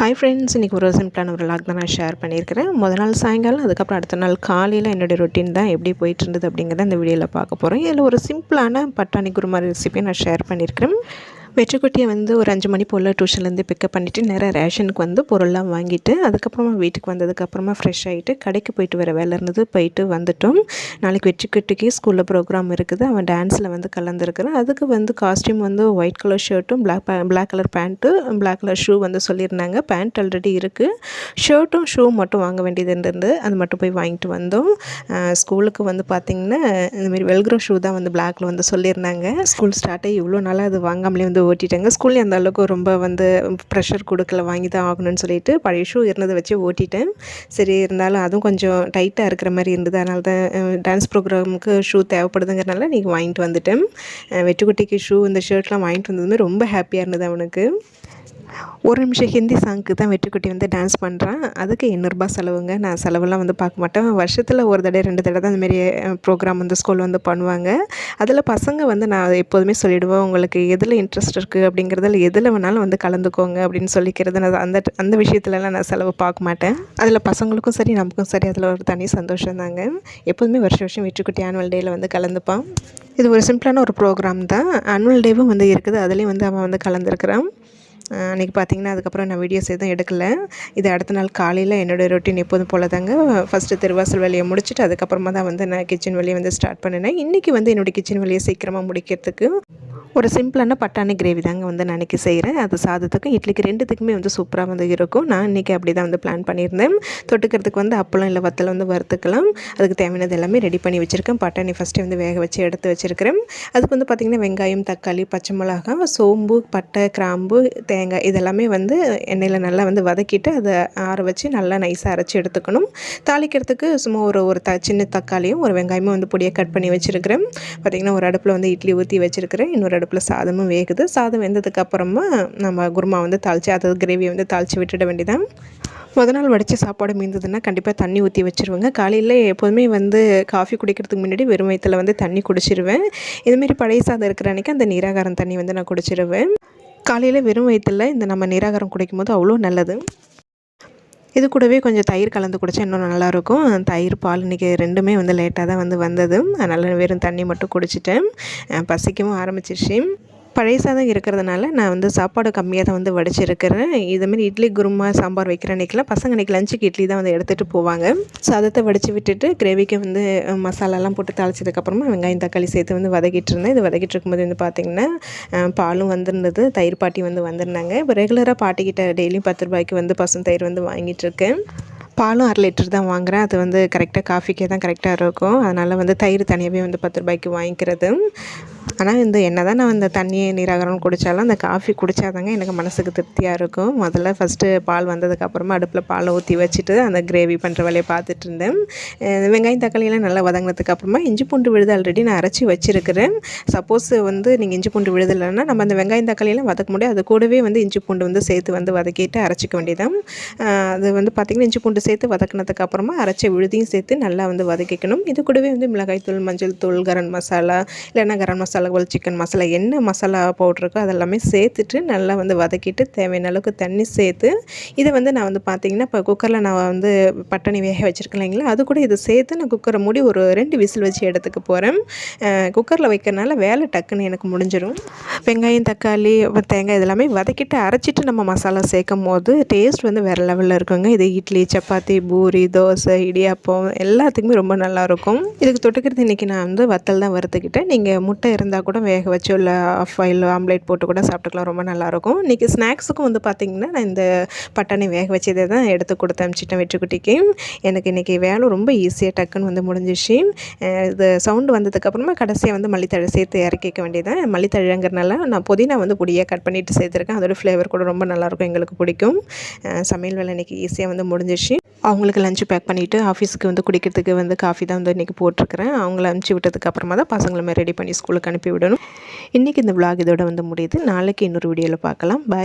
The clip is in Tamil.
ஹாய் ஃப்ரெண்ட்ஸ் இன்றைக்கி ஒரு சிம்பிளான ஒரு லாக் தான் நான் ஷேர் பண்ணியிருக்கிறேன். முதல் நாள் சாயங்காலம் அதுக்கப்புறம் அடுத்த நாள் காலையில் என்னுடைய ரொட்டீன் தான் எப்படி போயிட்டு இருந்தது அப்படிங்கிறத இந்த வீடியோவில் பார்க்க போகிறோம் இதில் ஒரு சிம்பிளான பட்டாணி குருமா ரெசிபியை நான் ஷேர் பண்ணியிருக்கிறேன். வெற்றிக்குட்டியை வந்து ஒரு அஞ்சு மணி போல் டியூஷன்லேருந்து பிக்கப் பண்ணிவிட்டு நேராக ரேஷனுக்கு வந்து பொருள்லாம் வாங்கிட்டு அதுக்கப்புறமா வீட்டுக்கு வந்ததுக்கப்புறமா ஃப்ரெஷ் ஆகிட்டு கடைக்கு போயிட்டு வர வேலை இருந்தது. போயிட்டு வந்துட்டோம். நாளைக்கு வெற்றிக்குட்டிக்கு ஸ்கூலில் ப்ரோக்ராம் இருக்குது. அவன் டான்ஸில் வந்து கலந்துருக்குறான். அதுக்கு வந்து காஸ்டியூம் வந்து white colour ஷர்ட்டும் black black colour pant black colour shoe வந்து சொல்லியிருந்தாங்க. பேண்ட் ஆல்ரெடி இருக்குது ஷர்ட்டும் ஷூ மட்டும் வாங்க வேண்டியது இருந்தது. அது மட்டும் போய் வாங்கிட்டு வந்தோம். ஸ்கூலுக்கு வந்து பார்த்திங்கன்னா இந்தமாரி வெல்க்ரோ ஷூ தான் வந்து பிளாக்ல வந்து சொல்லியிருந்தாங்க. ஸ்கூல் ஸ்டார்ட் ஆகி இவ்வளோ நாளாக அது வாங்காமலே வந்து ஓட்டிட்டாங்க. ஸ்கூல்லேயும் அந்த அளவுக்கு ரொம்ப வந்து ப்ரெஷர் கொடுக்கல வாங்கி தான் ஆகணும்னு சொல்லிட்டு பழைய ஷூ இருந்ததை வச்சு ஓட்டிட்டேன். சரி இருந்தாலும் அதுவும் கொஞ்சம் டைட்டாக இருக்கிற மாதிரி இருந்தது. அதனால தான் டான்ஸ் ப்ரோக்ராமுக்கு ஷூ தேவைப்படுதுங்கிறனால நீங்கள் வாங்கிட்டு வந்துட்டேன். வெட்டுக்குட்டிக்கு ஷூ இந்த ஷர்ட்லாம் வாங்கிட்டு வந்ததுமே ரொம்ப ஹாப்பியாக இருந்தது அவனுக்கு. ஒரு நிமிஷம் ஹிந்தி சாங்க்கு தான் வெற்றிக்குட்டி வந்து டான்ஸ் பண்ணுறான் அதுக்கு எண்ணூறுபா செலவுங்க. நான் செலவெல்லாம் வந்து பார்க்க மாட்டேன். வருஷத்தில் ஒரு தடவை ரெண்டு தடவை தான் இந்தமாரி ப்ரோக்ராம் வந்து ஸ்கூல் வந்து பண்ணுவாங்க. அதில் பசங்க வந்து நான் எப்போதுமே சொல்லிவிடுவேன் உங்களுக்கு எதில் இன்ட்ரெஸ்ட் இருக்குது அப்படிங்கிறதுல எதில் வேணாலும் வந்து கலந்துக்கோங்க அப்படின்னு சொல்லிக்கிறது. நான் அந்த அந்த விஷயத்துலலாம் நான் செலவு பார்க்க மாட்டேன். அதில் பசங்களுக்கும் சரி நமக்கும் சரி அதில் ஒரு தனி சந்தோஷம் தாங்க. எப்போதுமே வருஷம் வருஷம் வெற்றிக்குட்டி ஆனுவல் டேயில் வந்து கலந்துப்பான் இது ஒரு சிம்பிளான ஒரு ப்ரோக்ராம் தான். ஆனுவல் டேவும் வந்து இருக்குது. அதுலேயும் வந்து அவன் வந்து கலந்துருக்கிறான். அன்றைக்கி பார்த்திங்கன்னா அதுக்கப்புறம் நான் வீடியோஸ் எதுவும் எடுக்கலை. இது அடுத்த நாள் காலையில் என்னோடய ரொட்டீன் எப்போதும் போல தாங்க ஃபஸ்ட்டு திருவாசல் வேலையை முடிச்சுட்டு அதுக்கப்புறமா தான் வந்து நான் கிச்சன் வேலையை வந்து ஸ்டார்ட் பண்ணினேன். இன்றைக்கி வந்து என்னோடய கிச்சன் வேலையை சீக்கிரமாக முடிக்கிறதுக்கு ஒரு சிம்பிளான பட்டாணி கிரேவி தாங்க வந்து நான் இன்றைக்கி செய்கிறேன் அது சாதத்துக்கும் இட்லிக்கு ரெண்டுத்துக்குமே வந்து சூப்பராக வந்து இருக்கும். நான் இன்றைக்கி அப்படி தான் வந்து பிளான் பண்ணியிருந்தேன். தொட்டுக்கிறதுக்கு வந்து அப்பளம் இல்லை வத்தல் வந்து வறுத்துக்கலாம். அதுக்கு தேவையானது எல்லாமே ரெடி பண்ணி வச்சுருக்கேன். பட்டாணி ஃபஸ்ட்டு வந்து வேக வச்சு எடுத்து வச்சுருக்கிறேன். அதுக்கு வந்து பார்த்திங்கன்னா வெங்காயம் தக்காளி பச்சை மிளகா சோம்பு பட்டை கிராம்பு தேங்காய் இதெல்லாமே வந்து எண்ணெயில் நல்லா வந்து வதக்கிட்டு அதை ஆற வச்சு நல்லா நைஸாக அரைச்சி எடுத்துக்கணும். தாளிக்கிறதுக்கு சும்மா ஒரு ஒரு த சின்ன தக்காளியும் ஒரு வெங்காயமும் வந்து பொடியாக கட் பண்ணி வச்சுருக்கிறேன். பார்த்திங்கன்னா ஒரு அடுப்பில் வந்து இட்லி ஊற்றி வச்சுருக்கிறேன். இன்னொரு அடுப்பில் சாதமும் வேகுது. சாதம் வெந்ததுக்கப்புறமா நம்ம குருமா வந்து தாளித்து அதாவது கிரேவியை வந்து தாளித்து விட்டுட வேண்டியதான் முத நாள் வடித்த சாப்பாடு மீந்ததுன்னா கண்டிப்பாக தண்ணி ஊற்றி வச்சுருவேங்க. காலையில் எப்போதுமே வந்து காஃபி குடிக்கிறதுக்கு முன்னாடி வெறும் வயத்தில் வந்து தண்ணி குடிச்சிருவேன். இதுமாரி பழைய சாதம் இருக்கிற அன்றைக்கி அந்த நீராகாரம் தண்ணி வந்து நான் குடிச்சிருவேன். காலையில் வெறும் வயத்தில் இந்த நம்ம நீராகாரம் குடிக்கும் போது அவ்வளோ நல்லது. இது கூடவே கொஞ்சம் தயிர் கலந்து குடித்தா இன்னும் நல்லாயிருக்கும். தயிர் பால் இன்றைக்கி ரெண்டுமே வந்து லேட்டாக தான் வந்து வந்தது அதனால் வெறும் தண்ணி மட்டும் குடிச்சிட்டேன். பசிக்கவும் ஆரம்பிச்சிருச்சு. பழைய சாதம் இருக்கிறதுனால நான் வந்து சாப்பாடு கம்மியாக தான் வந்து வடிச்சிருக்கிறேன். இதுமாரி இட்லி குருமா சாம்பார் வைக்கிற அன்றைக்கெலாம் பசங்க அன்றைக்கி லஞ்சுக்கு இட்லி தான் வந்து எடுத்துகிட்டு போவாங்க. சாதத்தை வடித்து விட்டுட்டு கிரேவிக்கு வந்து மசாலாலாம் போட்டு தாளிச்சதுக்கப்புறமா வெங்காயம் தக்காளி சேர்த்து வந்து வதக்கிட்டு இருந்தேன் இது வதக்கிட்டு இருக்கும்போது வந்து பார்த்திங்கன்னா பாலும் வந்துருந்தது தயிர் பாட்டி வந்து வந்திருந்தாங்க. இப்போ ரெகுலராக பாட்டிக்கிட்ட டெய்லியும் பத்து ரூபாய்க்கு வந்து பசும் தயிர் வந்து வாங்கிட்டு இருக்கேன் பாலும் அரை லிட்டர் தான் வாங்குகிறேன் அது வந்து கரெக்டாக காஃபிக்கே தான் கரெக்டாக இருக்கும். அதனால் வந்து தயிர் தனியாகவே வந்து பத்து ரூபாய்க்கு வாங்கிக்கிறது. ஆனால் இந்த என்ன தான் நான் இந்த தண்ணியை நீராகரம் குடித்தாலும் அந்த காஃபி குடித்தாதாங்க எனக்கு மனசுக்கு திருப்தியாக இருக்கும். முதல்ல ஃபஸ்ட்டு பால் வந்ததுக்கப்புறமா அடுப்பில் பாலை ஊற்றி வச்சுட்டு அந்த கிரேவி பண்ணுற வேலையை பார்த்துட்டு இருந்தேன். வெங்காயம் தக்காளியெல்லாம் நல்லா வதங்கினதுக்கு அப்புறமா இஞ்சி பூண்டு விழுது ஆல்ரெடி நான் அரைச்சி வச்சுருக்கிறேன். சப்போஸ் வந்து நீங்கள் இஞ்சி பூண்டு விழுது நம்ம அந்த வெங்காயம் தக்காளியெல்லாம் வதக்க முடியாது. அது கூடவே வந்து இஞ்சி பூண்டு வந்து சேர்த்து வந்து வதக்கிட்டு அரைச்சிக்க வேண்டியதான் அது வந்து பார்த்திங்கன்னா இஞ்சி பூண்டு சேர்த்து வதக்கினதுக்கு அப்புறமா அரைச்ச விழுதியும் சேர்த்து நல்லா வந்து வதக்கிக்கணும். இது கூடவே வந்து மிளகாய் தூள் மஞ்சள் தூள் கரம் மசாலா இல்லைன்னா கரம் மசாலா மசாலா சிக்கன் மசாலா என்ன மசாலா பவுட்ருக்கோ அதெல்லாமே சேர்த்துட்டு நல்லா வந்து வதக்கிட்டு தேவையான அளவுக்கு தண்ணி சேர்த்து இதை வந்து நான் வந்து பார்த்திங்கன்னா இப்போ குக்கரில் நான் வந்து பட்டணி வேக வச்சுருக்கேன் இல்லைங்களா? அது கூட இதை சேர்த்து நான் குக்கரை மூடி ஒரு ரெண்டு விசில் வச்சு எடுத்துக்க போகிறேன் குக்கரில் வைக்கிறனால வேலை டக்குன்னு எனக்கு முடிஞ்சிடும் வெங்காயம் தக்காளி தேங்காய் இதெல்லாமே வதக்கிட்டு அரைச்சிட்டு நம்ம மசாலா சேர்க்கும் போது டேஸ்ட் வந்து வேறு லெவலில் இருக்குங்க. இது இட்லி சப்பாத்தி பூரி தோசை இடியாப்பம் எல்லாத்துக்குமே ரொம்ப நல்லாயிருக்கும் இதுக்கு தொட்டுக்கிறது இன்றைக்கி நான் வந்து வத்தல் தான் வறுத்துக்கிட்டேன். நீங்கள் முட்டை இருந்தால் கூட வேக வச்சு இல்லை ஆஃப் ஆயில் ஆம்லேட் போட்டு கூட சாப்பிட்டுக்கலாம். ரொம்ப நல்லாயிருக்கும். இன்றைக்கி ஸ்நாக்ஸுக்கும் வந்து பார்த்திங்கன்னா நான் இந்த பட்டாணி வேக வச்சதே தான் எடுத்து கொடுத்து அனுப்பிச்சிட்டேன் வெற்றிக்குட்டிக்கு எனக்கு இன்றைக்கி வேலை ரொம்ப ஈஸியாக டக்குன்னு வந்து முடிஞ்சிச்சு. இது சவுண்டு வந்ததுக்கப்புறமா கடைசியாக வந்து மல்லித்தழை சேர்த்து இறக்கிக்க வேண்டியதான் மல்லித்தழைங்கிறனால நான் புதினா வந்து பொடியாக கட் பண்ணிவிட்டு சேர்த்துருக்கேன். அதோட ஃப்ளேவர் கூட ரொம்ப நல்லாயிருக்கும் எங்களுக்கு பிடிக்கும். சமையல் வேலை இன்றைக்கி ஈஸியாக வந்து முடிஞ்சிச்சு. அவங்களுக்கு லஞ்சு பேக் பண்ணிவிட்டு ஆஃபீஸுக்கு வந்து குடிக்கிறதுக்கு வந்து காஃபி தான் வந்து இன்றைக்கி போட்டிருக்கிறேன். அவங்கள அனுப்பிச்சி விட்டதுக்கு அப்புறமா தான் பசங்களுமே ரெடி பண்ணி ஸ்கூலுக்கு அனுப்பிவிடணும். இன்றைக்கி இந்த விலாக் இதோட வந்து முடியுது. நாளைக்கு இன்னொரு வீடியோவில் பார்க்கலாம். பாய்